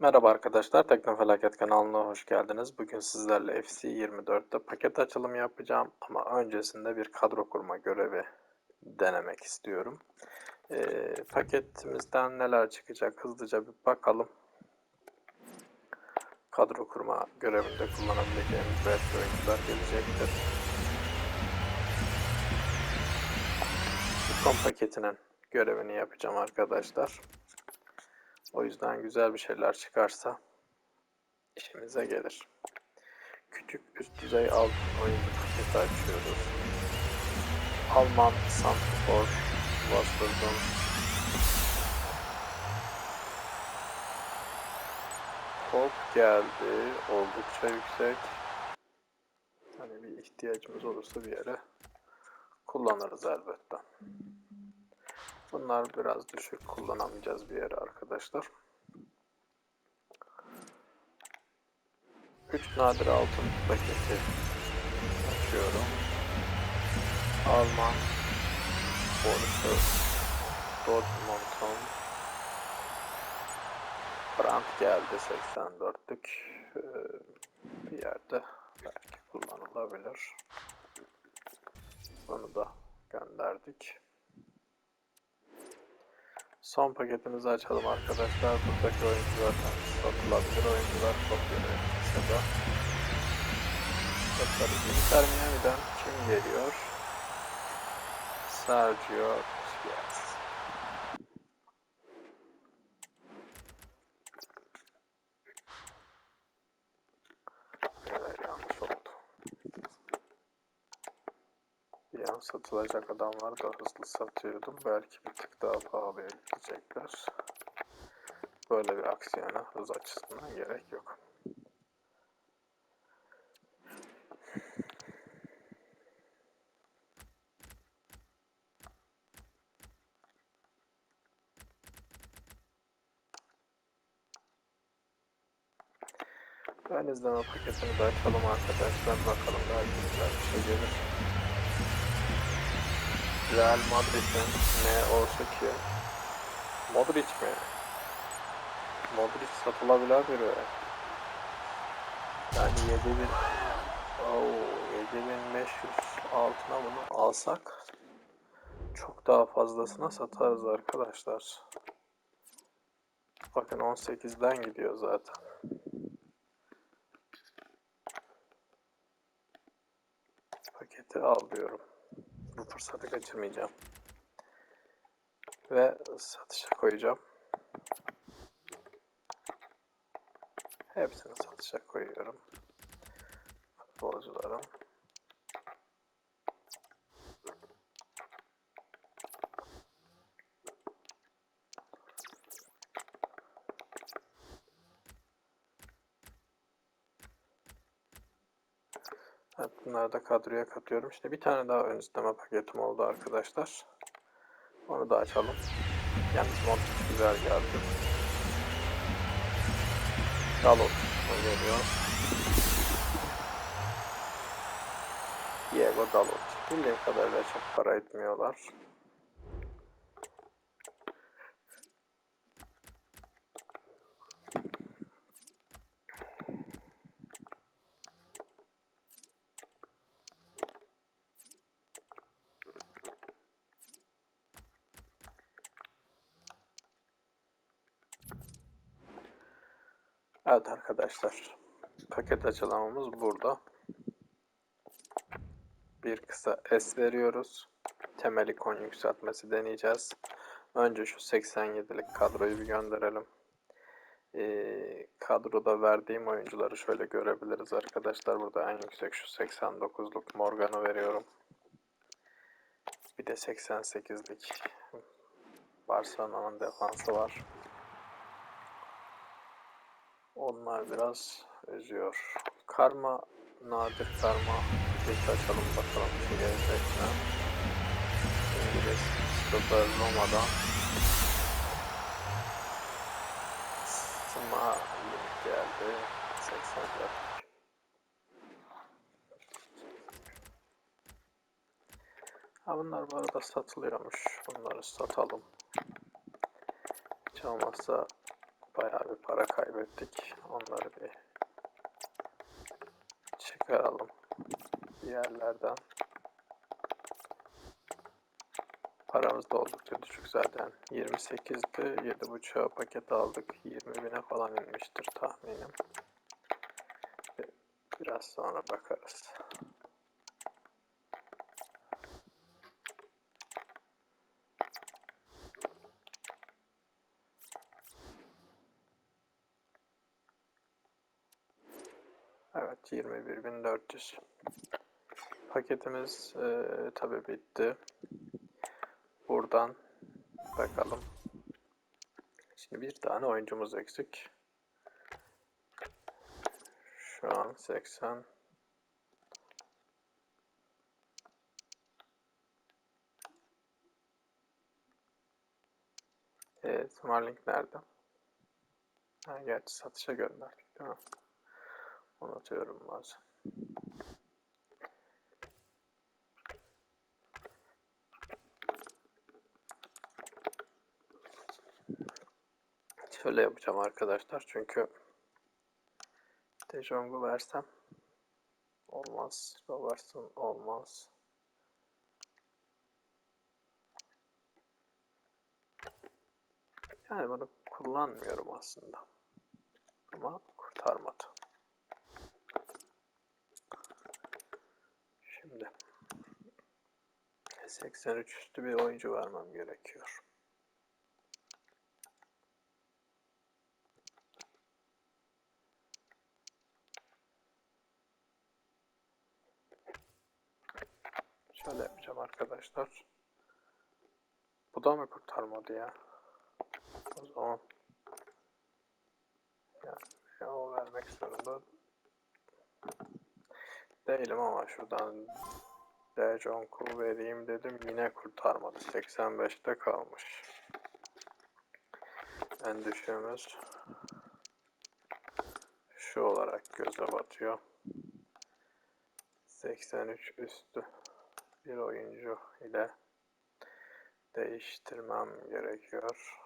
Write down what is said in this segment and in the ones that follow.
Merhaba arkadaşlar, Teknofelaket kanalına hoş geldiniz. Bugün sizlerle FC24'te paket açılımı yapacağım ama öncesinde bir kadro kurma görevi denemek istiyorum. Ee, paketimizden neler çıkacak hızlıca bir bakalım. Kadro kurma görevinde kullanabileceğimiz belki oyuncular gelecektir. Ikon paketinin görevini yapacağım arkadaşlar. O yüzden güzel bir şeyler çıkarsa işimize gelir. Küçük üst düzey altın oyuncu paketi açıyoruz. Alman Santifor Wasserburn Top geldi. Oldukça yüksek. Hani bir ihtiyacımız olursa bir yere kullanırız elbette. Bunlar biraz düşük kullanamayacağız bir yere arkadaşlar. 3 nadir altın paketi açıyorum. Alman Borussia Dortmund'un Brandt geldi 84'lük ee, bir yerde belki kullanılabilir. Bunu da gönderdik. Son paketimizi açalım arkadaşlar. Buradaki oyuncu zaten satılabilir oyuncular kopyalıyor da. Bakalım Inter Miami'den kim geliyor? Sergio Busquets. Evet yanlış oldu. An satılacak adam var da hızlı satıyordum. Belki bir tık daha pahalıya gidecekler. Böyle bir aksiyona hız açısından gerek yok. Ben izleme paketini de açalım arkadaşlar. Bakalım belki güzel bir şey gelir. Real Madrid'in ne olsa ki Modric mi? Modric satılabilen biri. Yani 7000 Oo, 7500 altına bunu alsak çok daha fazlasına satarız arkadaşlar. Bakın 18'den gidiyor zaten. Paketi al diyorum. Bu fırsatı kaçırmayacağım. Ve satışa koyacağım. Hepsini satışa koyuyorum. Futbolcularım. Evet, bunları da kadroya katıyorum. İşte bir tane daha ön isteme paketim oldu arkadaşlar. Onu da açalım. Yalnız Montic güzel geldi. Dalot geliyor. Diego Dalot. Bildiğim kadarıyla çok para etmiyorlar. Evet arkadaşlar. Paket açılımımız burada. Bir kısa S veriyoruz. Temel ikon yükseltmesi deneyeceğiz. Önce şu 87'lik kadroyu bir gönderelim. Ee, kadroda verdiğim oyuncuları şöyle görebiliriz arkadaşlar. Burada en yüksek şu 89'luk Morgan'ı veriyorum. Bir de 88'lik Barcelona'nın defansı var. Onlar biraz üzüyor. Karma, nadir karma. Bir açalım bakalım bir şey? İngiliz Stoper Roma'dan. Sıma geldi. 84. Ha bunlar bu arada satılıyormuş. Bunları satalım. Hiç olmazsa Bayağı bir para kaybettik. Onları bir çıkaralım bir yerlerden. Paramız da oldukça düşük zaten. 28'di. 7.5'a paket aldık. 20 bine falan inmiştir tahminim. Bir- Biraz sonra bakarız. Evet 21.400. Paketimiz e, tabi bitti. Buradan bakalım. Şimdi bir tane oyuncumuz eksik. Şu an 80. Evet, Smarlink nerede? Ha, gerçi satışa gönderdik değil mi? Unutuyorum bazen. Şöyle yapacağım arkadaşlar çünkü Dejong'u versem olmaz. Robertson olmaz. Yani bunu kullanmıyorum aslında. Ama kurtarmadı. Şimdi 83 üstü bir oyuncu vermem gerekiyor. Şöyle yapacağım arkadaşlar. Bu da mı kurtarmadı ya? O zaman ya, ya o vermek zorunda değilim ama şuradan Dejonk'u vereyim dedim yine kurtarmadı. 85'te kalmış. En düşüğümüz şu olarak göze batıyor. 83 üstü bir oyuncu ile değiştirmem gerekiyor.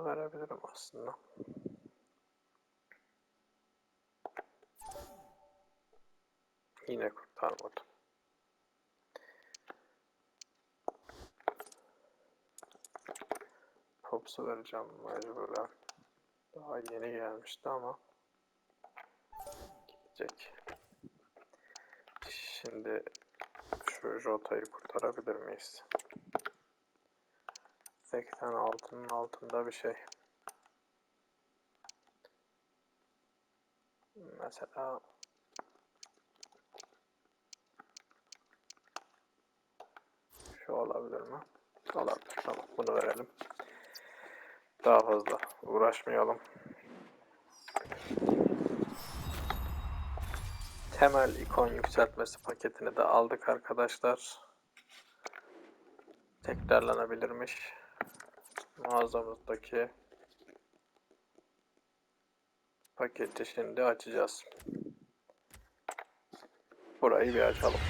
Bunu verebilirim aslında. Yine kurtarmadı. Topsu vereceğim mecburen. Daha yeni gelmişti ama gidecek. Şimdi şu Jota'yı kurtarabilir miyiz? 86'nın altında bir şey. Mesela şu olabilir mi? Olabilir. Tamam bunu verelim. Daha fazla uğraşmayalım. Temel ikon yükseltmesi paketini de aldık arkadaşlar. Tekrarlanabilirmiş. Mağazamızdaki paketi şimdi açacağız. Burayı bir açalım.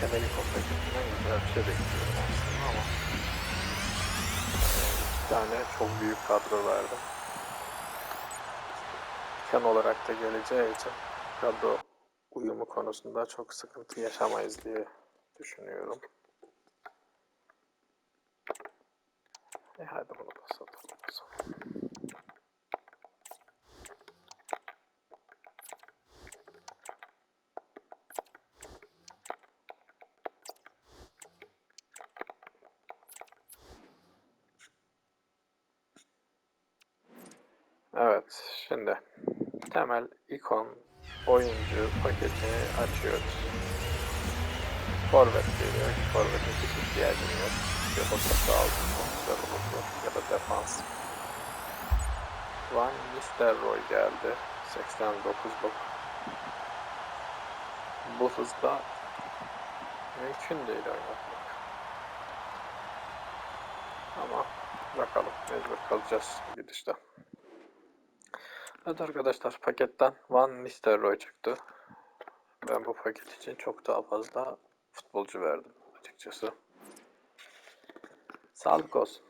Temel ikon paketinden güzel bir şey bekliyorum aslında ama iki tane çok büyük kadro verdim. Kan olarak da geleceği için kadro uyumu konusunda çok sıkıntı yaşamayız diye düşünüyorum. E hadi bunu zaman. Evet, şimdi temel ikon oyuncu paketini açıyoruz. Forvet geliyor. Forvet'e hiç ihtiyacım yok. Da aldım defans. Van Nistelrooy geldi. 89'luk. Bu hızda mümkün değil oynatmak. Ama bakalım mecbur kalacağız gidişte. Evet arkadaşlar paketten Van Nistelrooy çıktı. Ben bu paket için çok daha fazla futbolcu verdim açıkçası. Sağlık olsun.